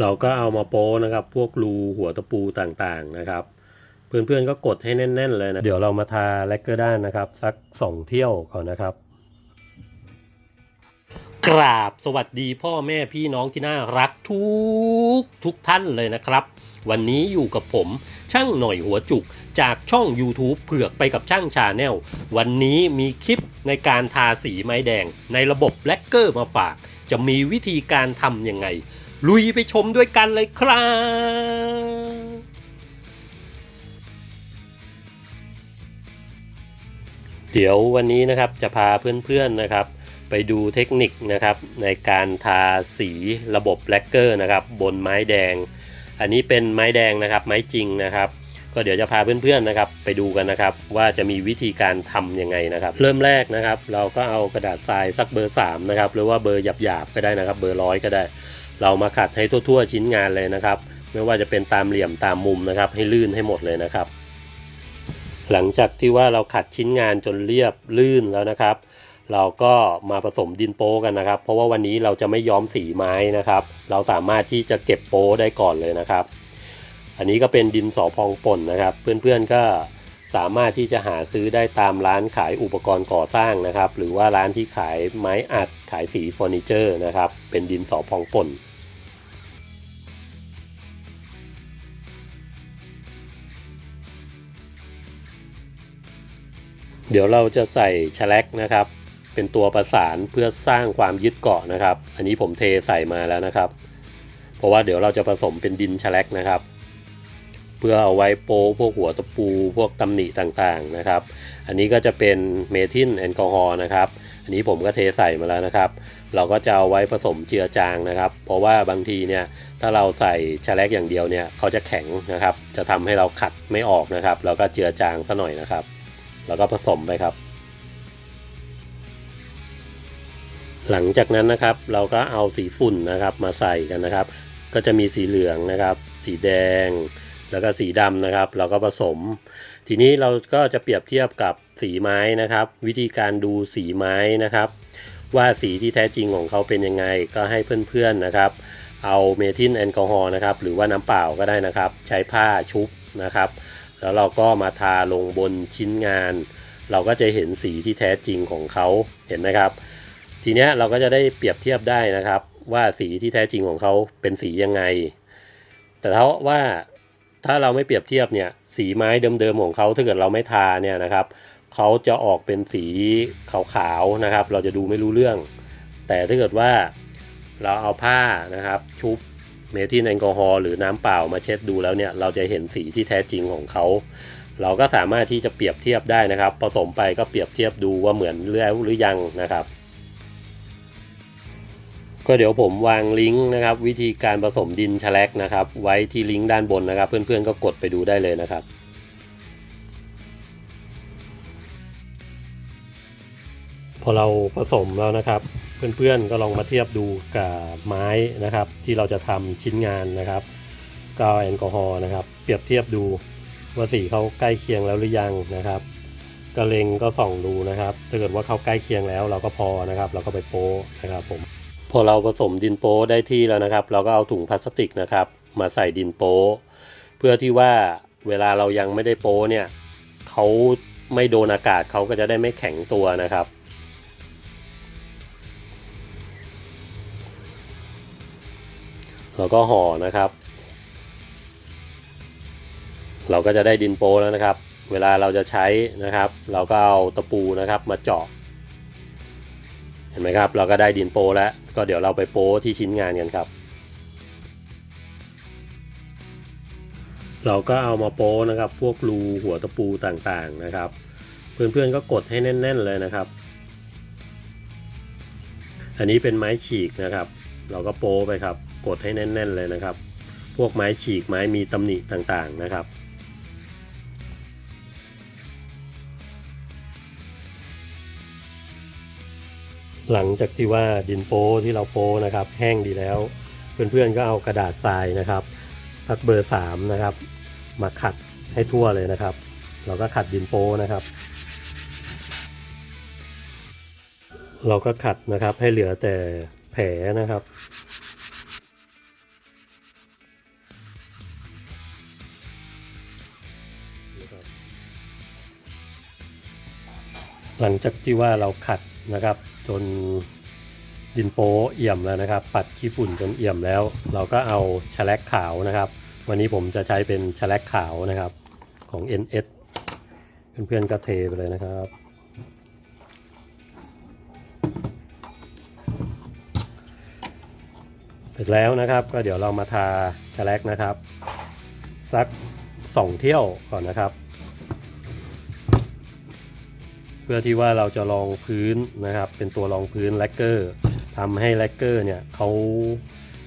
เราก็เอามาโป้นะครับ พวกรูหัวตะปูต่างๆนะครับ เพื่อนๆก็กดให้แน่น ๆ เลยนะ เดี๋ยวเรามาทาแลกเกอร์ด้านนะครับ สักสองเที่ยวก่อนนะครับ กราบสวัสดีพ่อแม่พี่น้องที่น่ารักทุกทุกท่านเลยนะครับ วันนี้อยู่กับผมช่างหน่อยหัวจุกจากช่อง YouTube เผือกไปกับช่างชาแนลวันนี้มีคลิปในการทาสีไม้แดง ในระบบแลกเกอร์มาฝาก จะมีวิธีการทำยังไง ลุยไปชมด้วยกันเลยครับเดี๋ยววันนี้นะครับจะพาเพื่อนๆนะครับ ไปดูเทคนิคนะครับในการทาสีระบบแลกเกอร์นะครับ บนไม้แดง อันนี้เป็นไม้แดงนะครับ ไม้จริงนะครับ ก็เดี๋ยวจะพาเพื่อนๆนะครับ ไปดูกันนะครับ ว่าจะมีวิธีการทำยังไงนะครับ เริ่มแรกนะครับ เราก็เอากระดาษทรายสักเบอร์3นะครับหรือว่าเบอร์หยาบๆก็ได้นะครับ เบอร์ร้อยก็ได้ เรามาขัดให้ทั่วๆชิ้นงานเลยนะครับ ไม่ว่าจะเป็นตามเหลี่ยมตามมุมนะครับ ให้ลื่นให้หมดเลยนะครับ หลังจากที่ว่าเราขัดชิ้นงานจนเรียบลื่นแล้วนะครับ เราก็มาผสมดินโป๊กันนะครับ เพราะว่าวันนี้เราจะไม่ย้อมสีไม้นะครับ เราสามารถที่จะเก็บโป๊ได้ก่อนเลยนะครับ อันนี้ก็เป็นดินสอพองป่นนะครับ เพื่อนๆก็สามารถที่จะหาซื้อได้ตามร้านขายอุปกรณ์ก่อสร้างนะครับ หรือว่าร้านที่ขายไม้อัดขายสีเฟอร์นิเจอร์นะครับ เป็นดินสอพองป่น เดี๋ยวเราจะใส่แฉลกนะครับ เป็นตัวประสานเพื่อสร้างความยึดเกาะนะครับ อันนี้ผมเทใส่มาแล้วนะครับ เพราะว่าเดี๋ยวเราจะผสมเป็นดินแฉลกนะครับ เพื่อเอาไว้โป้พวกหัวตะปูพวกตำหนิต่างๆนะครับ อันนี้ก็จะเป็นเมทิลแอลกอฮอล์นะครับ อันนี้ผมก็เทใส่มาแล้วนะครับ เราก็จะเอาไว้ผสมเจือจางนะครับ เพราะว่าบางทีเนี่ยถ้าเราใส่แฉลกอย่างเดียวเนี่ยเขาจะแข็งนะครับ จะทำให้เราขัดไม่ออกนะครับ เราก็เจือจางซะหน่อยนะครับ แล้วก็ผสมไปครับ หลังจากนั้นนะครับเราก็เอาสีฝุ่นนะครับมาใส่กันนะครับ ก็จะมีสีเหลืองนะครับ สีแดง แล้วก็สีดำนะครับ เราก็ผสม ทีนี้เราก็จะเปรียบเทียบกับสีไม้นะครับ วิธีการดูสีไม้นะครับ ว่าสีที่แท้จริงของเขาเป็นยังไงก็ให้เพื่อนๆนะครับ เอาเมทิลแอลกอฮอล์นะครับหรือว่าน้ำเปล่าก็ได้นะครับ ใช้ผ้าชุบนะครับ แล้วเราก็มาทาลงบนชิ้นงาน เราก็จะเห็นสีที่แท้จริงของเขาเห็นไหมครับ ทีนี้เราก็จะได้เปรียบเทียบได้นะครับ ว่าสีที่แท้จริงของเขาเป็นสียังไง แต่ถ้าว่าถ้าเราไม่เปรียบเทียบเนี่ยสีไม้เดิมๆของเขาถ้าเกิดเราไม่ทาเนี่ยนะครับเขาจะออกเป็นสีขาวๆนะครับ เราจะดูไม่รู้เรื่อง แต่ถ้าเกิดว่าเราเอาผ้านะครับชุบ เมทิลแอลกอฮอล์หรือน้ำเปล่ามาเช็ดดูแล้วเนี่ยเราจะเห็นสีที่แท้จริงของเขา เราก็สามารถที่จะเปรียบเทียบได้นะครับ ผสมไปก็เปรียบเทียบดูว่าเหมือนแล้วหรือยังนะครับ ก็เดี๋ยวผมวางลิงก์นะครับ วิธีการผสมดินแฉลกนะครับ ไว้ที่ลิงก์ด้านบนนะครับ เพื่อนๆก็กดไปดูได้เลยนะครับพอเราผสมแล้วนะครับ เพื่อนๆก็ลองมาเทียบดูกับไม้นะครับ ที่เราจะทำชิ้นงานนะครับกาวแอลกอฮอล์นะครับ เปรียบเทียบดูว่าสีเขาใกล้เคียงแล้วหรือยังนะครับก็เลงก็ส่องดูนะครับถ้าเกิดว่าเขาใกล้เคียงแล้วเราก็พอนะครับ เราก็ไปโป้นะครับผมพอเราผสมดินโป๊ได้ที่แล้วนะครับ เราก็เอาถุงพลาสติกนะครับ มาใส่ดินโป๊เพื่อที่ว่าเวลาเรายังไม่ได้โป๊เนี่ยเขาไม่โดนอากาศเขาก็จะได้ไม่แข็งตัวนะครับ เราก็ห่อนะครับ เราก็จะได้ดินโป๊แล้วนะครับ เวลาเราจะใช้นะครับ เราก็เอาตะปูนะครับมาเจาะเห็นไหมครับ เราก็ได้ดินโปแล้วก็เดี๋ยวเราไปโป้ที่ชิ้นงานกันครับ เราก็เอามาโป้นะครับ พวกรูหัวตะปูต่างๆนะครับ เพื่อนๆก็กดให้แน่น ๆ เลยนะครับอันนี้เป็นไม้ฉีกนะครับ เราก็โป้ไปครับ กดให้แน่น ๆ เลยนะครับ พวกไม้ฉีกไม้มีตำหนิต่างๆนะครับ หลังจากที่ว่าดินโป้ที่เราโป้นะครับ แห้งดีแล้ว เพื่อนๆก็เอากระดาษทรายนะครับสักเบอร์สามนะครับ มาขัดให้ทั่วเลยนะครับ เราก็ขัดดินโป้นะครับเราก็ขัดนะครับให้เหลือแต่แผลนะครับ หลังจากที่ว่าเราขัดนะครับ จนดินโป๊เอี่ยมแล้วนะครับ ปัดขี้ฝุ่นจนเอี่ยมแล้ว เราก็เอาแฉลกขาวนะครับ วันนี้ผมจะใช้เป็นแฉลกขาวนะครับของ NS เพื่อนๆก็เทไปเลยนะครับเสร็จแล้วนะครับก็เดี๋ยวเรามาทาแฉลกนะครับ สักสองเที่ยวก่อนนะครับ เพื่อที่ว่าเราจะรองพื้นนะครับ เป็นตัวรองพื้นแลกเกอร์ทำให้แลกเกอร์เนี่ยเขา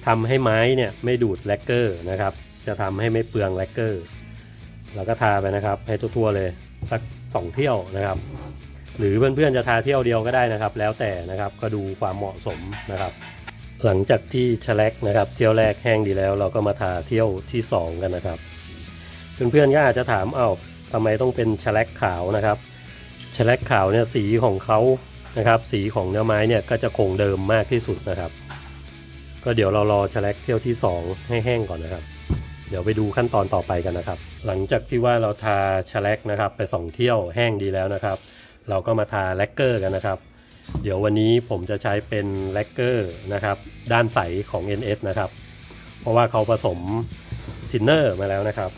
ทำให้ไม้เนี่ยไม่ดูดแลกเกอร์นะครับ จะทำให้ไม่เปลืองแลกเกอร์เราก็ทาไปนะครับให้ทั่วๆเลยสักสองเที่ยวนะครับ หรือเพื่อนๆจะทาเที่ยวเดียวก็ได้นะครับ แล้วแต่นะครับก็ดูความเหมาะสมนะครับ หลังจากที่แฉลกนะครับ เที่ยวแรกแห้งดีแล้ว เราก็มาทาเที่ยวที่สองกันนะครับเพื่อนๆก็อาจจะถามเอ้าทำไมต้องเป็นแฉลกขาวนะครับ แฉลกขาวเนี่ยสีของเขานะครับ สีของเนื้อไม้เนี่ยก็จะคงเดิมมากที่สุดนะครับ ก็เดี๋ยวเรารอแฉลกเที่ยวที่ 2 ให้แห้งก่อนนะครับ เดี๋ยวไปดูขั้นตอนต่อไปกันนะครับ หลังจากที่ว่าเราทาแฉลกนะครับ ไปสองเที่ยวแห้งดีแล้วนะครับ เราก็มาทาแลกเกอร์กันนะครับ เดี๋ยววันนี้ผมจะใช้เป็นแลกเกอร์นะครับ ด้านใสของ NS นะครับ เพราะว่าเขาผสมทินเนอร์มาแล้วนะครับ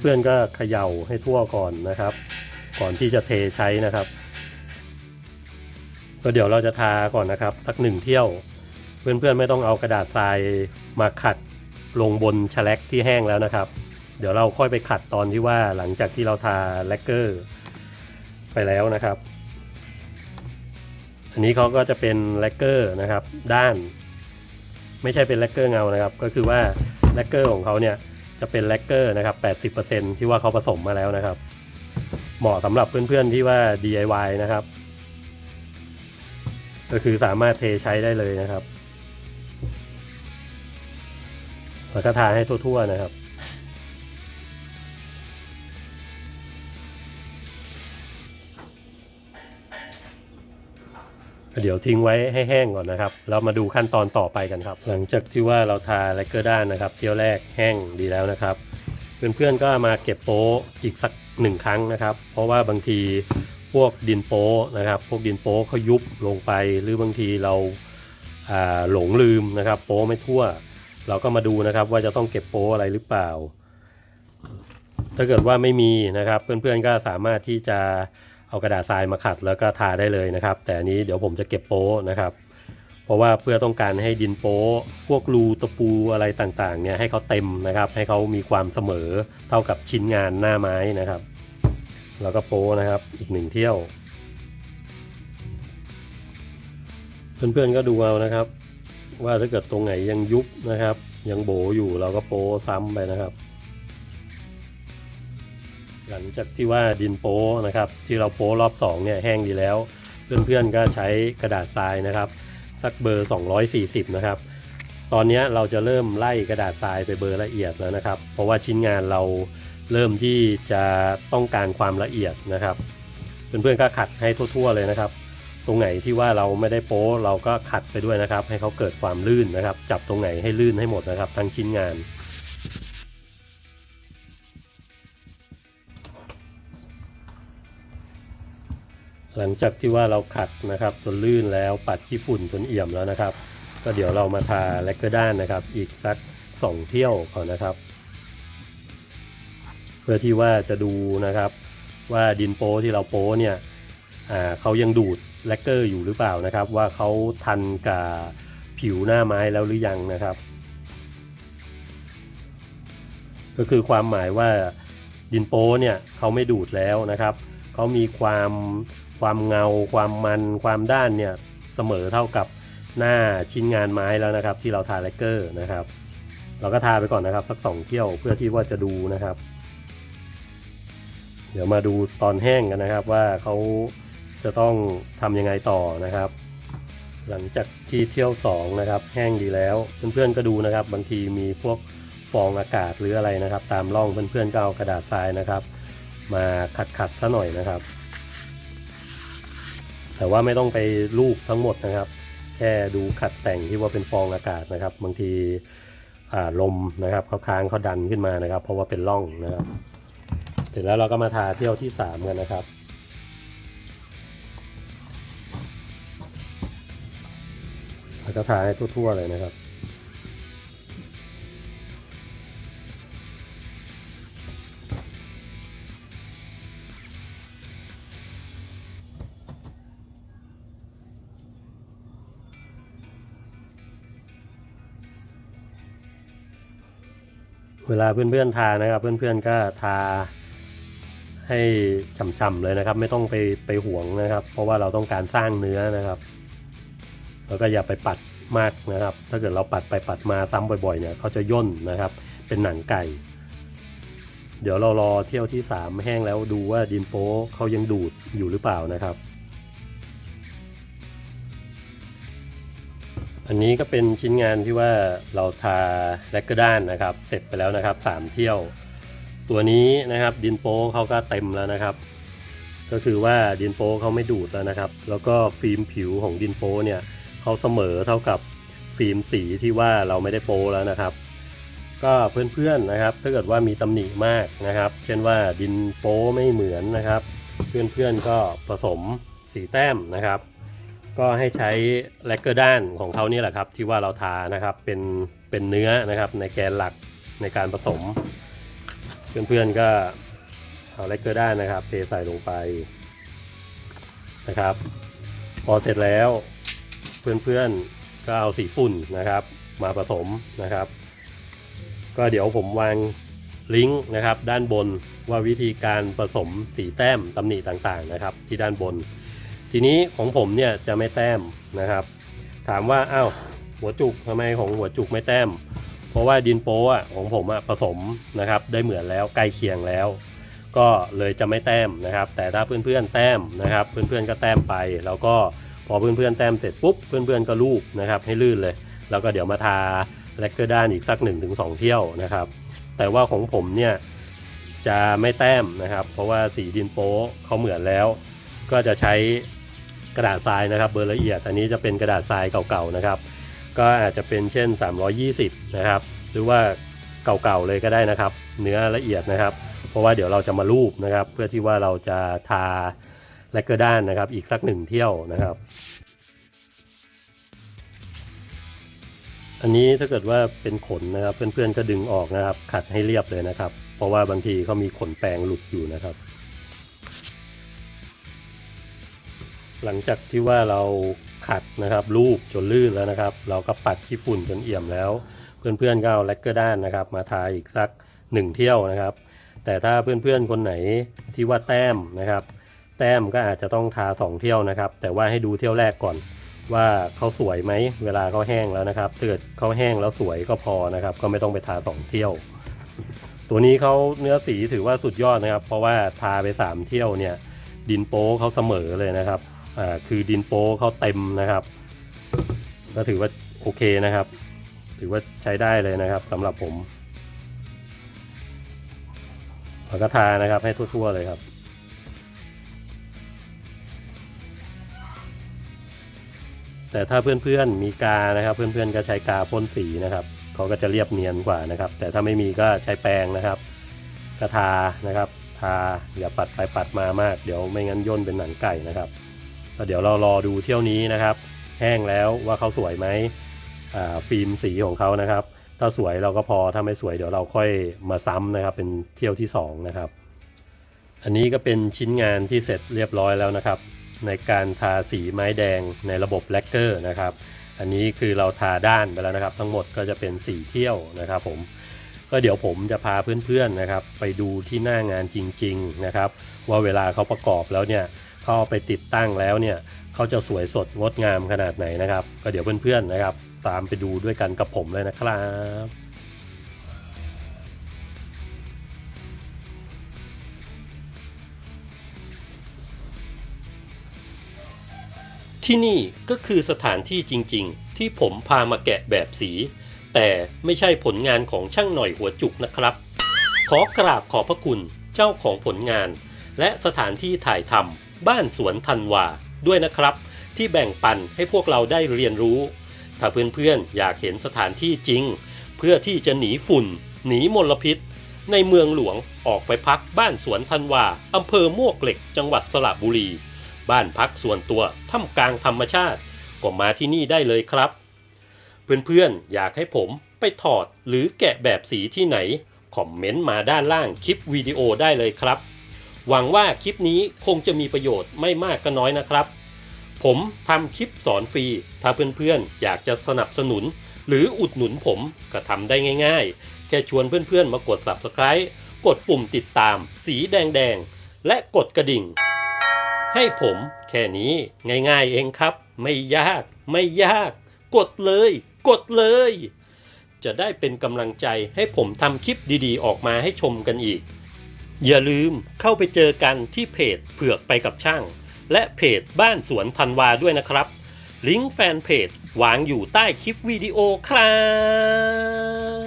เพื่อนๆก็เขย่าให้ทั่วก่อนนะครับ ก่อนที่จะเทใช้นะครับ ก็เดี๋ยวเราจะทาก่อนนะครับสักหนึ่งเที่ยว เพื่อนๆไม่ต้องเอากระดาษทรายมาขัดลงบนแฉลกที่แห้งแล้วนะครับ เดี๋ยวเราค่อยไปขัดตอนที่ว่าหลังจากที่เราทาแลกเกอร์ไปแล้วนะครับ อันนี้เขาก็จะเป็นแลกเกอร์นะครับ ด้าน ไม่ใช่เป็นแลกเกอร์เงานะครับ ก็คือว่าแลกเกอร์ของเขาเนี่ย จะเป็นแลกเกอร์นะครับ 80%ที่ว่าเขาผสมมาแล้วนะครับ เหมาะสำหรับเพื่อนๆที่ว่า DIY นะครับ ก็คือสามารถเทใช้ได้เลยนะครับแล้วก็ทาให้ทั่วๆนะครับ เดี๋ยวทิ้งไว้ให้แห้งก่อนนะครับเรามาดูขั้นตอนต่อไปกันครับ หลังจากที่ว่าเราทาแลกเกอร์ด้านนะครับเที่ยวแรกแห้งดีแล้วนะครับ เพื่อนๆก็มาเก็บโป๊อีกสักหนึ่งครั้งนะครับ เพราะว่าบางทีพวกดินโป๊นะครับ พวกดินโป๊เขายุบลงไป หรือบางทีเราหลงลืมนะครับ โป๊ไม่ทั่ว เราก็มาดูนะครับว่าจะต้องเก็บโป๊อะไรหรือเปล่า ถ้าเกิดว่าไม่มีนะครับ เพื่อนๆก็สามารถที่จะ เอากระดาษทรายมาขัดแล้วก็ทาได้เลยนะครับ แต่อันนี้เดี๋ยวผมจะเก็บโป๊นะครับ เพราะว่าเพื่อต้องการให้ดินโป๊พวกรูตะปูอะไรต่างๆเนี่ยให้เขาเต็มนะครับ ให้เขามีความเสมอเท่ากับชิ้นงานหน้าไม้นะครับ แล้วก็โป๊นะครับอีกหนึ่งเที่ยว เพื่อนๆก็ดูเอานะครับ ว่าถ้าเกิดตรงไหนยังยุบนะครับ ยังโบอยู่เราก็โป๊ซ้ำไปนะครับ หลังจากที่ว่าดินโป๊นะครับที่เราโป๊รอบ2เนี่ยแห้งดีแล้ว เพื่อนๆก็ใช้กระดาษทรายนะครับ สักเบอร์ 240 นะครับ ตอนนี้เราจะเริ่มไล่กระดาษทรายไปเบอร์ละเอียดแล้วนะครับ เพราะว่าชิ้นงานเราเริ่มที่จะต้องการความละเอียดนะครับ เพื่อนๆก็ขัดให้ทั่วๆเลยนะครับ ตรงไหนที่ว่าเราไม่ได้โป๊เราก็ขัดไปด้วยนะครับ ให้เขาเกิดความลื่นนะครับ จับตรงไหนให้ลื่นให้หมดนะครับ ทั้งชิ้นงาน หลังจากที่ว่าเราขัดนะครับจนลื่นแล้วปัดขี้ฝุ่นจนเอี่ยมแล้วนะครับ ก็เดี๋ยวเรามาทาแลกเกอร์ด้านนะครับ อีกสักสองเที่ยวก่อนนะครับ เพื่อที่ว่าจะดูนะครับ ว่าดินโป๊ที่เราโป๊เนี่ยเขายังดูดแลกเกอร์อยู่หรือเปล่านะครับ ว่าเขาทันกับผิวหน้าไม้แล้วหรือยังนะครับ ก็คือความหมายว่าดินโป๊เนี่ยเขาไม่ดูดแล้วนะครับเขามีความ ความเงา ความมันความด้านเนี่ยเสมอเท่ากับหน้าชิ้นงานไม้แล้วนะครับ ที่เราทาแลกเกอร์นะครับ เราก็ทาไปก่อนนะครับ สักสองเที่ยวเพื่อที่ว่าจะดูนะครับ เดี๋ยวมาดูตอนแห้งกันนะครับว่าเขาจะต้องทำยังไงต่อนะครับ หลังจากที่เที่ยวสองนะครับ แห้งดีแล้วเพื่อนๆก็ดูนะครับ บางทีมีพวกฟองอากาศหรืออะไรนะครับ ตามร่องเพื่อนๆก็เอากระดาษทรายนะครับ มาขัดๆซะหน่อยนะครับ แต่ว่าไม่ต้องไปลูบทั้งหมดนะครับ แค่ดูขัดแต่งที่ว่าเป็นฟองอากาศนะครับ บางทีลมนะครับเขาค้างเขาดันขึ้นมานะครับ เพราะว่าเป็นร่องนะครับ เสร็จแล้วเราก็มาทาเที่ยวที่สามกันนะครับแล้วก็ทาให้ทั่วๆเลยนะครับ เวลาเพื่อนๆทานะครับ เพื่อนๆก็ทาให้ฉ่ำๆเลยนะครับ ไม่ต้องไปไปห่วงนะครับ เพราะว่าเราต้องการสร้างเนื้อนะครับ แล้วก็อย่าไปปัดมากนะครับ ถ้าเกิดเราปัดไปปัดมาซ้ำบ่อยๆเนี่ยเขาจะย่นนะครับ เป็นหนังไก่ เดี๋ยวเรารอเที่ยวที่ 3 แห้งแล้วดูว่าดินโป๊เขายังดูดอยู่หรือเปล่านะครับ อันนี้ก็เป็นชิ้นงานที่ว่าเราทาแลกเกอร์ด้านนะครับ เสร็จไปแล้วนะครับ3เที่ยว ตัวนี้นะครับดินโป๊เขาก็เต็มแล้วนะครับ ก็คือว่าดินโป๊เขาไม่ดูดแล้วนะครับ แล้วก็ฟิล์มผิวของดินโป๊เนี่ยเขาเสมอเท่ากับฟิล์มสีที่ว่าเราไม่ได้โป๊แล้วนะครับ ก็เพื่อนๆนะครับ ถ้าเกิดว่ามีตำหนิมากนะครับ เช่นว่าดินโป๊ไม่เหมือนนะครับ เพื่อนๆก็ผสมสีแต้มนะครับ ก็ให้ใช้แลกเกอร์ด้านของเขานี่แหละครับ ที่ว่าเราทานะครับเป็นเป็นเนื้อนะครับ ในแกนหลักในการผสม เพื่อนๆก็เอาแลกเกอร์ด้านนะครับ เทใส่ลงไปนะครับ พอเสร็จแล้วเพื่อนๆก็เอาสีฝุ่นนะครับ มาผสมนะครับ ก็เดี๋ยวผมวางลิงก์นะครับด้านบนว่าวิธีการผสมสีแต้มตำหนิต่างๆนะครับ ที่ด้านบน ทีนี้ของผมเนี่ยจะไม่แต้มนะครับ ถามว่าอ้าวหัวจุกทำไมของหัวจุกไม่แต้ม เพราะว่าดินโป๊อะของผมอะผสมนะครับ ได้เหมือนแล้วใกล้เคียงแล้ว ก็เลยจะไม่แต้มนะครับ แต่ถ้าเพื่อนๆแต้มนะครับ เพื่อนๆก็แต้มไป แล้วก็พอเพื่อนๆแต้มเสร็จปุ๊บเพื่อนๆก็ลูบนะครับ ให้ลื่นเลย แล้วก็เดี๋ยวมาทาแลกเกอร์ด้านอีกสัก 1-2 เที่ยวนะครับ แต่ว่าของผมเนี่ยจะไม่แต้มนะครับ เพราะว่าสีดินโป๊เขาเหมือนแล้ว ก็จะใช้ กระดาษทรายนะครับเบอร์ละเอียด อันนี้จะเป็นกระดาษทรายเก่าๆนะครับ ก็อาจจะเป็นเช่น 320 นะครับ หรือว่าเก่าๆเลยก็ได้นะครับ เนื้อละเอียดนะครับ เพราะว่าเดี๋ยวเราจะมารูปนะครับ เพื่อที่ว่าเราจะทาแลกเกอร์ด้านนะครับ อีกสักหนึ่งเที่ยวนะครับ อันนี้ถ้าเกิดว่าเป็นขนนะครับ เพื่อนๆก็ดึงออกนะครับ ขัดให้เรียบเลยนะครับ เพราะว่าบางทีเขามีขนแปรงหลุดอยู่นะครับ หลังจากที่ว่าเราขัดนะครับรูปจนลื่นแล้วนะครับ เราก็ปัดขี้ฝุ่นจนเอี่ยมแล้ว เพื่อนๆก็เอาแลกเกอร์ด้านนะครับ มาทาอีกสักหนึ่งเที่ยวนะครับ แต่ถ้าเพื่อนๆคนไหนที่ว่าแต้มนะครับ แต้มก็อาจจะต้องทาสองเที่ยวนะครับ แต่ว่าให้ดูเที่ยวแรกก่อน ว่าเขาสวยไหมเวลาเขาแห้งแล้วนะครับถ้าเกิดเขาแห้งแล้วสวยก็พอนะครับ ก็ไม่ต้องไปทาสองเที่ยว ตัวนี้เขาเนื้อสีถือว่าสุดยอดนะครับ เพราะว่าทาไปสามเที่ยวเนี่ยดินโป๊เขาเสมอเลยนะครับ อ่าคือดินโป๊เขาเต็มนะครับ ก็ถือว่าโอเคนะครับ ถือว่าใช้ได้เลยนะครับสำหรับผมแล้วก็ทานะครับให้ทั่วๆเลยครับแต่ถ้าเพื่อนๆมีกานะครับ เพื่อนๆก็ใช้กาพ่นสีนะครับเขาก็จะเรียบเนียนกว่านะครับ แต่ถ้าไม่มีก็ใช้แปรงนะครับก็ทานะครับ ทาอย่าปัดไปปัดมามาก เดี๋ยวไม่งั้นย่นเป็นหนังไก่นะครับ แล้วเดี๋ยวเรารอดูเที่ยวนี้นะครับ แห้งแล้วว่าเขาสวยไหมฟิล์มสีของเขานะครับ ถ้าสวยเราก็พอถ้าไม่สวยเดี๋ยวเราค่อยมาซ้ำนะครับ เป็นเที่ยวที่สองนะครับอันนี้ก็เป็นชิ้นงานที่เสร็จเรียบร้อยแล้วนะครับ ในการทาสีไม้แดงในระบบแลกเกอร์นะครับ อันนี้คือเราทาด้านไปแล้วนะครับ ทั้งหมดก็จะเป็นสีเที่ยวนะครับ ผมก็เดี๋ยวผมจะพาเพื่อนๆนะครับ ไปดูที่หน้างานจริง ๆนะครับ ว่าเวลาเขาประกอบแล้วเนี่ย เขาเอาไปติดตั้งแล้วเนี่ยเขาจะสวยสดงดงามขนาดไหนนะครับ ก็เดี๋ยวเพื่อนๆนะครับ ตามไปดูด้วยกันกับผมเลยนะครับที่นี่ก็คือสถานที่จริงๆ ที่ผมพามาแกะแบบสี แต่ไม่ใช่ผลงานของช่างหน่อยหัวจุกนะครับ ขอกราบขอบพระคุณเจ้าของผลงาน และสถานที่ถ่ายทำ บ้านสวนธันวาด้วยนะครับ ที่แบ่งปันให้พวกเราได้เรียนรู้ ถ้าเพื่อนๆอยากเห็นสถานที่จริง เพื่อที่จะหนีฝุ่น หนีมลพิษ ในเมืองหลวงออกไปพักบ้านสวนธันวาอำเภอมวกเหล็กจังหวัดสระบุรี บ้านพักส่วนตัวท่ามกลางธรรมชาติ ก็มาที่นี่ได้เลยครับ เพื่อนๆอยากให้ผมไปถอดหรือแกะแบบสีที่ไหน คอมเมนต์มาด้านล่างคลิปวิดีโอได้เลยครับ หวังว่าคลิปนี้คงจะมีประโยชน์ไม่มากก็น้อยนะครับ ผมทำคลิปสอนฟรี ถ้าเพื่อนๆ อยากจะสนับสนุน หรืออุดหนุนผมก็ทำได้ง่ายๆ แค่ชวนเพื่อนๆ มากด Subscribe กดปุ่มติดตาม สีแดงๆ และกดกระดิ่ง ให้ผมแค่นี้ง่ายๆเองครับ ไม่ยากไม่ยาก กดเลย กดเลย จะได้เป็นกำลังใจให้ผมทำคลิปดีๆ ออกมาให้ชมกันอีก อย่าลืมเข้าไปเจอกันที่เพจเผือกไปกับช่าง และเพจบ้านสวนธันวาด้วยนะครับ ลิงก์แฟนเพจวางอยู่ใต้คลิปวิดีโอครั